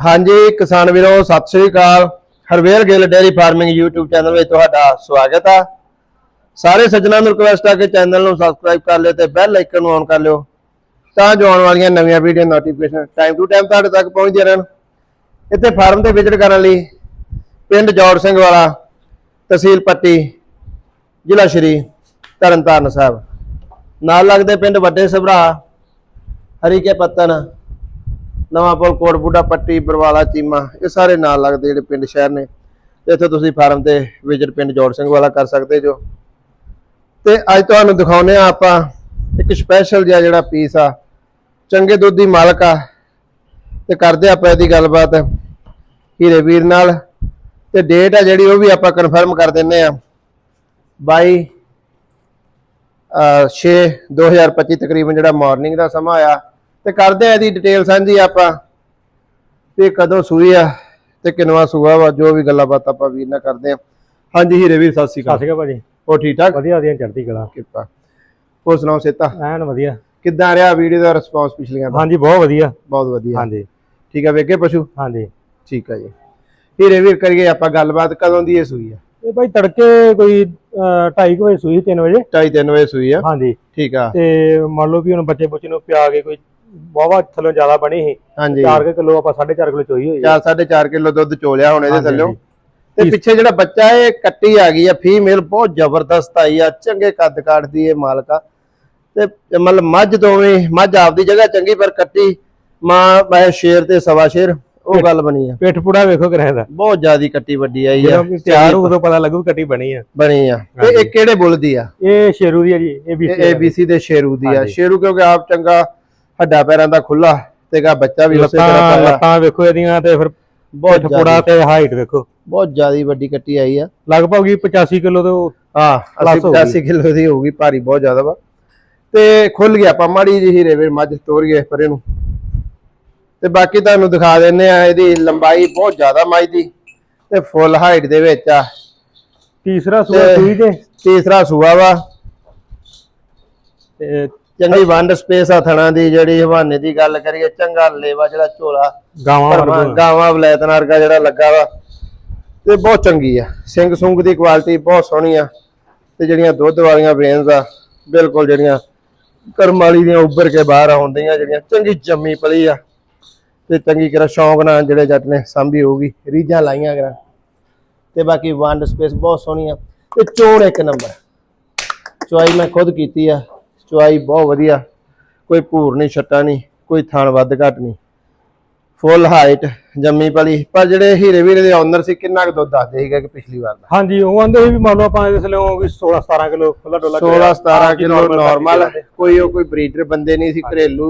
ਹਾਂਜੀ, ਕਿਸਾਨ ਵੀਰੋ, ਸਤਿ ਸ੍ਰੀ ਅਕਾਲ। Harvel Gill dairy farming YouTube channel ਵਿੱਚ ਤੁਹਾਡਾ ਸਵਾਗਤ ਆ। ਸਾਰੇ ਸੱਜਣਾਂ ਨੂੰ ਰਿਕਵੈਸਟ ਆ ਕਿ ਚੈਨਲ ਨੂੰ ਸਬਸਕ੍ਰਾਈਬ ਕਰ ਲਿਓ ਤੇ ਬੈਲ ਆਈਕਨ ਨੂੰ ਔਨ ਕਰ ਲਿਓ ਤਾਂ ਜੋ ਆਉਣ ਵਾਲੀਆਂ ਨਵੀਆਂ video notification time to time ਤੁਹਾਡੇ ਤੱਕ ਪਹੁੰਚਦੀਆਂ ਰਹਿਣ। ਇੱਥੇ ਫਾਰਮ ਤੇ ਵਿਜ਼ਿਟ ਕਰਨ ਲਈ ਪਿੰਡ ਜੋੜ ਸਿੰਘ ਵਾਲਾ, ਤਹਿਸੀਲ ਪੱਟੀ, ਜ਼ਿਲ੍ਹਾ ਸ਼੍ਰੀ ਤਰਨਤਾਰਨ ਸਾਹਿਬ। ਨਾਲ ਲੱਗਦੇ ਪਿੰਡ ਵੱਡੇ ਸਭਰਾ, ਹਰੀਕੇ ਪੱਤਨ ਨਵਾਂ ਪੁਲ ਕੋਟ ਬੁੱਢਾ ਪੱਟੀ, ਬਰਵਾਲਾ, ਚੀਮਾ, ਇਹ ਸਾਰੇ ਨਾਲ ਲੱਗਦੇ ਜਿਹੜੇ ਪਿੰਡ ਸ਼ਹਿਰ ਨੇ। ਤੇ ਇੱਥੇ ਤੁਸੀਂ ਫਾਰਮ ਤੇ ਵਿਜ਼ਿਟ ਪਿੰਡ ਜੋੜ ਸਿੰਘ ਵਾਲਾ ਕਰ ਸਕਦੇ ਜੋ। ਤੇ ਅੱਜ ਤੁਹਾਨੂੰ ਦਿਖਾਉਨੇ ਆ ਆਪਾਂ ਇੱਕ ਸਪੈਸ਼ਲ ਜਿਹਾ ਜਿਹੜਾ ਪੀਸ ਆ। ਚੰਗੇ ਦੁੱਧ ਦੀ ਮਾਲਕ ਆ। ਤੇ ਕਰਦੇ ਆਪਾਂ ਇਹਦੀ ਗੱਲਬਾਤ ਹੀਰੇ ਵੀਰ ਨਾਲ। ਤੇ ਡੇਟ ਆ ਜਿਹੜੀ ਉਹ ਵੀ ਆਪਾਂ ਕਨਫਰਮ ਕਰ ਦਿੰਨੇ ਆ 22 ਅਹ 6 2025 ਤਕਰੀਬਨ ਜਿਹੜਾ ਮਾਰਨਿੰਗ ਦਾ ਸਮਾਂ ਆਇਆ ਤੇ ਕਰਦੇ ਆ ਇਹਦੀ ਡਿਟੇਲ ਸਾਂਝੀ ਆਪਾਂ। ਤੇ ਕਦੋਂ ਸੂਈ ਆ ਤੇ ਕਿੰਨਵਾ ਸੂਆ ਵਾ ਜੋ ਵੀ ਗੱਲਾਂ ਬਾਤਾਂ ਆਪਾਂ ਵੀਰ ਨਾਲ ਕਰਦੇ ਆ। ਹਾਂਜੀ ਹੀਰੇ ਵੀਰ ਸਤਿ ਸ਼੍ਰੀ ਸਤਿ ਅਕਾਲ ਸ਼੍ਰੀ ਅਕਾਲ ਭਾਜੀ। ਹੋ ਠੀਕ ਠਾਕ? ਵਧੀਆ ਵਧੀਆ ਚੜ੍ਹਦੀ ਕਲਾ। ਕਿਰਪਾ। ਹੋਰ ਸੁਣਾਓ ਸੇਤਾ ਐਨ ਵਧੀਆ। ਕਿੱਦਾਂ ਰਿਹਾ ਵੀਡੀਓ ਦਾ ਰਿਸਪੌਂਸ ਪਿਛਲੀਆਂ ਦਾ? ਹਾਂਜੀ ਬਹੁਤ ਵਧੀਆ। ਬਹੁਤ ਵਧੀਆ। ਹਾਂਜੀ। ਠੀਕ ਆ ਵੇਖੇ ਪਸ਼ੂ? ਹਾਂਜੀ। ਠੀਕ ਆ ਜੀ। ਹੀਰੇ ਵੀਰ ਕਰੀਏ ਆਪਾਂ ਗੱਲਬਾਤ ਕਦੋਂ ਦੀ ਇਹ ਸੂਈ ਆ? ਇਹ ਭਾਈ ਤੜਕੇ ਕੋਈ 2:30 ਵਜੇ ਸੂਈ 3 ਵਜੇ। 2:30 ਵਜੇ ਸੂਈ ਆ। ਹਾਂਜੀ। ਠੀਕ ਆ। ਤੇ ਮੰਨ ਲਓ ਵੀ ਹੁਣ ਬੱਚੇ ਬੁੱਚੇ ਨੂੰ ਪਿਆ ਕੇ ਕੋਈ ਵਾਵਾ ਥੱਲੋਂ ਜ਼ਿਆਦਾ ਬਣੀ ਸੀ। ਹਾਂਜੀ। 4 ਕਿਲੋ ਆਪਾਂ 4.5 ਕਿਲੋ ਚੋਈ ਹੋਈ 4 4.5 ਕਿਲੋ ਦੁੱਧ ਚੋਲਿਆ ਹੁਣ ਇਹਦੇ ਥੱਲੋਂ। ਤੇ ਪਿੱਛੇ ਜਿਹੜਾ ਬੱਚਾ ਇਹ ਕੱਟੀ ਆ ਗਈ ਆ ਫੀਮੇਲ ਬਹੁਤ ਜ਼ਬਰਦਸਤ ਆਈ ਆ ਚੰਗੇ ਕੱਦ ਕਾਟਦੀ ਇਹ ਮਾਲਕਾ। ਤੇ ਮਤਲਬ ਮੱਝ ਦੋਵੇਂ ਮੱਝ ਆਪਦੀ ਜਗ੍ਹਾ ਚੰਗੀ ਪਰ ਕੱਟੀ ਮਾਂ ਮੈਂ ਸ਼ੇਰ ਤੇ ਸਵਾ ਸ਼ੇਰ ਉਹ ਗੱਲ ਬਣੀ ਆ। ਪਿੱਠ ਪੁੜਾ ਵੇਖੋ ਕਿਰਾਏ ਦਾ ਬਹੁਤ ਜ਼ਿਆਦੀ ਕੱਟੀ ਵੱਡੀ ਆਈ ਆ। ਤਿਆਰ ਹੋ ਉਦੋਂ ਪਤਾ ਲੱਗੂ ਕੱਟੀ ਬਣੀ ਆ। ਬਣੀ ਆ। ਤੇ ਇਹ ਕਿਹੜੇ ਬੁੱਲ ਦੀ ਆ? ਇਹ ਸ਼ੇਰੂ ਦੀ ਆ ਜੀ ਇਹ ਵੀ ਇਹ ABC ਦੇ ਸ਼ੇਰੂ ਦੀ ਆ। ਸ਼ੇਰੂ ਕਿਉਂਕਿ ਆਪ ਚੰਗਾ ਹੱਡਾ ਪੈਰਾਂ ਦਾ ਖੁੱਲਾ ਤੇਗਾ ਬੱਚਾ ਵੀ ਉਸੇ ਤਰ੍ਹਾਂ ਲੱਤਾਂ ਪਾਇਆ ਲੱਤਾਂ ਵੇਖੋ ਇਹਦੀਆਂ ਤੇ ਫਿਰ ਬਹੁਤ ਪਿੱਠ ਪੁੜਾ ਤੇ ਹਾਈਟ ਵੇਖੋ। ਬਹੁਤ ਜ਼ਿਆਦੀ ਵੱਡੀ ਕੱਟੀ ਆਈ ਆ। ਲਗਭਗ ਹੀ 85 ਕਿਲੋ ਤੋਂ ਹਾਂ Plus 80 ਹੋਊਗੀ। 85 ਕਿਲੋ ਦੀ ਹੋਊਗੀ ਭਾਰੀ ਬਹੁਤ ਜ਼ਿਆਦਾ ਵਾ। ਤੇ ਖੁੱਲ ਗਿਆ ਆਪਾਂ ਮਾੜੀ ਜਿਹੀ ਹੀਰੇ ਵੀਰ ਮੱਝ ਤੋਰੀਏ ਪਰੇ ਨੂੰ। ਤੇ ਬਾਕੀ ਤੁਹਾਨੂੰ ਦਿਖਾ ਦਿੰਨੇ ਆ ਇਹਦੀ ਲੰਬਾਈ ਬਹੁਤ ਜ਼ਿਆਦਾ ਮੱਝ ਦੀ। ਤੇ ਫੁੱਲ ਹਾਈਟ ਦੇ ਵਿੱਚ ਆ। ਤੀਸਰਾ ਸੂਆ ਤੇ ਸੂਈ ਤੇ ਤੀਸਰਾ ਸੂਆ ਵਾ। ਤੇ ਚੰਗੀ। ਵੰਡ ਸਪੇਸ ਆ ਥਣਾ ਦੀ ਜਿਹੜੀ ਹਵਾਨੇ ਦੀ ਗੱਲ ਕਰੀਏ ਚੰਗਾ ਲੇਵਾ ਜਿਹੜਾ ਝੋਲਾ ਗਾਵਾਂ ਗਾਵਾਂ ਵਲੈਤਨ ਵਰਗਾ ਜਿਹੜਾ ਲੱਗਾ ਵਾ ਤੇ ਬਹੁਤ ਚੰਗੀ ਆ। ਸਿੰਘ ਸੁੰਗ ਦੀ ਕੁਆਲਿਟੀ ਬਹੁਤ ਸੋਹਣੀ ਆ ਤੇ ਜਿਹੜੀਆਂ ਦੁੱਧ ਵਾਲੀਆਂ ਵੇਨਸ ਆ ਬਿਲਕੁਲ ਜਿਹੜੀਆਂ ਕਰਮ ਵਾਲੀ ਦੀਆਂ ਉੱਭਰ ਕੇ ਬਾਹਰ ਆਉਂਦੀਆਂ ਜਿਹੜੀਆਂ ਚੰਗੀ ਜੰਮੀ ਪਲੀ ਆ। ਤੇ ਚੰਗੀ ਕਰਾ ਸ਼ੌਂਕ ਨਾਲ ਜਿਹੜੇ ਜੱਟ ਨੇ ਸੰਭੀ ਹੋਊਗੀ ਰੀਝਾਂ ਲਾਈਆਂ ਕਰਾਂ। ਤੇ ਬਾਕੀ ਵੰਡ ਸਪੇਸ ਬਹੁਤ ਸੋਹਣੀ ਆ। ਤੇ ਚੋਣ ਇੱਕ ਨੰਬਰ। ਚੁਆਈ ਮੈਂ ਖੁਦ ਕੀਤੀ ਆ। ਚੁਆਈ ਬਹੁਤ ਵਧੀਆ। ਕੋਈ ਭੂਰ ਨਹੀਂ ਛੱਟਾ ਨਹੀਂ ਕੋਈ ਥਣ ਵੱਧ ਘੱਟ ਨਹੀਂ। ਫੁੱਲ ਹਾਈਟ ਜੰਮੀ ਪਲੀ ਪਰ ਜਿਹੜੇ ਹੀਰੇ ਵੀਰੇ ਦੇ ਓਨਰ ਸੀ ਕਿੰਨਾ ਕੁ ਦੁੱਧ ਦੱਸਦੇ ਸੀਗੇ ਕਿ ਪਿਛਲੀ ਵਾਰ ਦਾ? ਹਾਂਜੀ ਉਹ ਆਂਦੇ ਸੀ ਵੀ ਮੰਨ ਲਓ ਆਪਾਂ ਇਸ ਲਈ ਉਹ ਵੀ 16 17 ਕਿਲੋ ਖੁੱਲਾ ਡੋਲਾ 16 17 ਕਿਲੋ ਨਾਰਮਲ ਕੋਈ ਉਹ ਕੋਈ ਬਰੀਡਰ ਬੰਦੇ ਨਹੀਂ ਸੀ ਘਰੇਲੂ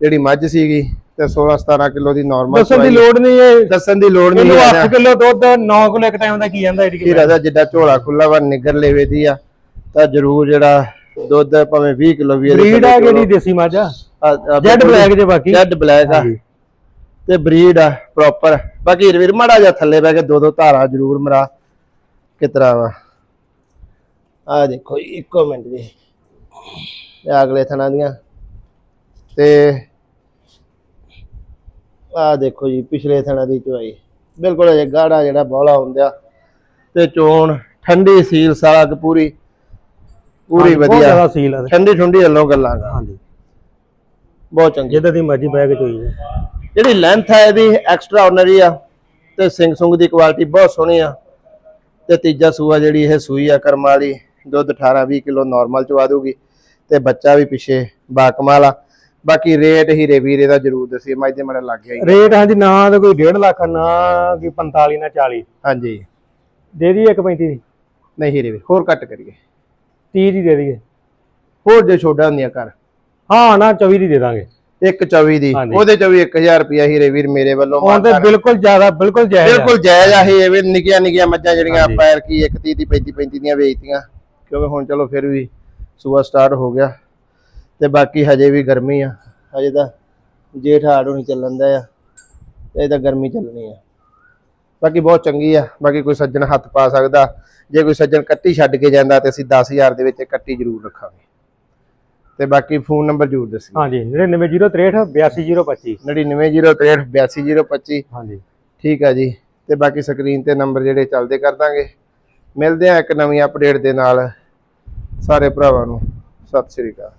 ਜਿਹੜੀ ਮੱਝ ਸੀਗੀ ਤੇ 16 17 ਕਿਲੋ ਦੀ ਨਾਰਮਲ ਦੱਸਣ ਦੀ ਲੋੜ ਨਹੀਂ ਇਹ। ਦੱਸਣ ਦੀ ਲੋੜ ਨਹੀਂ ਇਹਨੂੰ ਹੈ 8 ਕਿਲੋ ਦੁੱਧ 9 ਕਿਲੋ ਇੱਕ ਟਾਈਮ ਦਾ ਕੀ ਜਾਂਦਾ ਇਹਦੀ ਹੀਰਾ ਦਾ ਜਿੱਡਾ ਝੋਲਾ ਖੁੱਲਾ ਵਾ ਨਿਗਰ ਲੇਵੇ ਦੀ ਆ ਤਾਂ ਜ਼ਰੂਰ ਜਿਹੜਾ ਦੁੱਧ ਭਾਵੇਂ 20 ਕਿਲੋ ਵੀ ਬਰੀਡ ਆ ਕਿਹੜੀ ਦੇਸੀ ਮੱਝ ਆ? ਜੈਡ ਬਲੈਕ ਜੇ ਬਾਕੀ? ਜੈਡ ਬਲੈਕ ਆ। ਤੇ ਬਰੀਡ ਆ ਪ੍ਰੋਪਰ ਬਾਕੀ ਵੀਰ ਮਾੜਾ ਜਿਹਾ ਥੱਲੇ ਬਹਿ ਕੇ ਦੋ ਦੋ ਧਾਰਾਂ ਜ਼ਰੂਰ ਮਰਾ। ਕਿਤਰਾ ਵਾ। ਆ ਦੇਖੋ ਜੀ, ਇੱਕੋ ਮਿੰਟ ਜੀ। ਇਹ ਅਗਲੇ ਥਣਾ ਦੀਆਂ। ਤੇ ਆ ਦੇਖੋ ਜੀ ਪਿਛਲੇ ਥਣਾ ਦੀ ਚੁਆਈ। ਬਿਲਕੁਲ ਅਜੇ ਗਾੜਾ ਜਿਹੜਾ ਬੋਲਾ ਹੁੰਦਿਆ। ਤੇ ਚੋਣ ਠੰਡੀ ਸੀਲ ਸਾਗ ਪੂਰੀ। ਪੂਰੀ ਬਹੁਤ ਵਧੀਆ। ਜ਼ਿਆਦਾ ਸੀਲ ਆ ਠੰਡੀ ਠੰਡੀ ਹੱਲੋਂ ਗੱਲਾਂ ਗਾ। ਹਾਂਜੀ। ਬਹੁਤ ਚੰਗੀ। ਜਿੱਦਾਂ ਦੀ ਮਰਜ਼ੀ ਬੈਗ ਚੋਈ ਜਾਏ। ਜਿਹੜੀ ਲੈਂਥ ਹੈ ਇਹਦੀ ਐਕਸਟਰਾ ਆਰਡੀਨਰੀ ਆ ਤੇ ਸਿੰਘ ਸੁੰਗ ਦੀ ਕੁਆਲਿਟੀ ਬਹੁਤ ਸੋਹਣੀ ਆ। ਤੇ ਤੀਜਾ ਸੂਆ ਜਿਹੜੀ ਇਹ ਸੂਈ ਆ ਕਰਮ ਵਾਲੀ ਦੁੱਧ 18 20 ਕਿਲੋ ਨਾਰਮਲ ਚਵਾ ਦੂਗੀ ਤੇ ਬੱਚਾ ਵੀ ਪਿੱਛੇ ਬਾਕਮਾਲ ਆ। ਬਾਕੀ ਰੇਟ ਹੀਰੇ ਵੀਰੇ ਦਾ ਜ਼ਰੂਰ ਦੱਸੀ ਮੱਝ ਦੇ ਮੜੇ ਲੱਗ ਗਿਆ ਜੀ। ਰੇਟ ਹਾਂਜੀ ਨਾ ਤਾਂ ਕੋਈ 1.5 ਲੱਖ ਨਾ ਕੋਈ 45 ਨਾ 40 ਹਾਂਜੀ। ਦੇ ਦਈਏ 1.35 ਦੀ। ਨਹੀਂ ਹੀਰੇ ਵੀਰ ਹੋਰ ਘੱਟ ਕਰੀਏ। 30 ਦੀ ਦੇ ਦਈਏ। ਹੋਰ ਜੇ ਛੋਡਾ ਹੁੰਦੀਆਂ ਕਰ। ਹਾਂ ਨਾ 24 ਦੀ ਦੇ ਦਾਂਗੇ। ਇੱਕ 24 ਦੀ। ਹਾਂਜੀ। ਉਹਦੇ ਚ ਵੀ 1000 ਰੁਪਿਆ ਹੀਰੇ ਵੀਰ ਮੇਰੇ ਵੱਲੋਂ ਉਹ ਤੇ। ਬਿਲਕੁਲ ਜ਼ਿਆਦਾ ਬਿਲਕੁਲ ਜਾਇਜ਼ ਆ। ਬਿਲਕੁਲ ਜਾਇਜ਼ ਆ ਇਹ ਵੀ ਨਿੱਕੀਆਂ ਨਿੱਕੀਆਂ ਮੱਝਾਂ ਜਿਹੜੀਆਂ ਹਾਂਜੀ। ਆਪਾਂ ਕੀ ਇੱਕ 30 ਦੀ 35 35 ਦੀਆਂ ਵੇਚਤੀਆਂ। ਕਿਉਂਕਿ ਹੁਣ ਚਲੋ ਫਿਰ ਵੀ ਸੂਆ ਸਟਾਰਟ ਹੋ ਗਿਆ। ਤੇ ਬਾਕੀ ਹਜੇ ਵੀ ਗਰਮੀ ਆ। ਹਜੇ ਤਾਂ ਜੇਠ ਹਾੜ ਹੋਣੀ ਚੱਲਣ ਦਾ ਆ। ਇਹ ਤਾਂ ਗਰਮੀ ਚੱਲਣੀ ਆ। ਬਾਕੀ ਬਹੁਤ ਚੰਗੀ ਆ ਬਾਕੀ ਕੋਈ ਸੱਜਣ ਹੱਥ ਪਾ ਸਕਦਾ ਜੇ ਕੋਈ ਸੱਜਣ ਕੱਟੀ ਛੱਡ ਕੇ ਜਾਂਦਾ ਤੇ ਅਸੀਂ 10000 ਦੇ ਵਿੱਚ ਕੱਟੀ ਜ਼ਰੂਰ ਰੱਖਾਂਗੇ। ਤੇ ਬਾਕੀ ਫੋਨ ਨੰਬਰ ਜ਼ਰੂਰ ਦੱਸਿਓ। ਹਾਂਜੀ 99063 82025 99063 82025 ਹਾਂਜੀ। ਠੀਕ ਆ ਜੀ ਤੇ ਬਾਕੀ ਸਕਰੀਨ ਤੇ ਨੰਬਰ ਜਿਹੜੇ ਚੱਲਦੇ ਕਰ ਦਾਂਗੇ। ਮਿਲਦੇ ਆ ਇੱਕ ਨਵੀਂ ਅਪਡੇਟ ਦੇ ਨਾਲ। ਸਾਰੇ ਭਰਾਵਾਂ ਨੂੰ ਸਤਿ ਸ੍ਰੀ ਅਕਾਲ।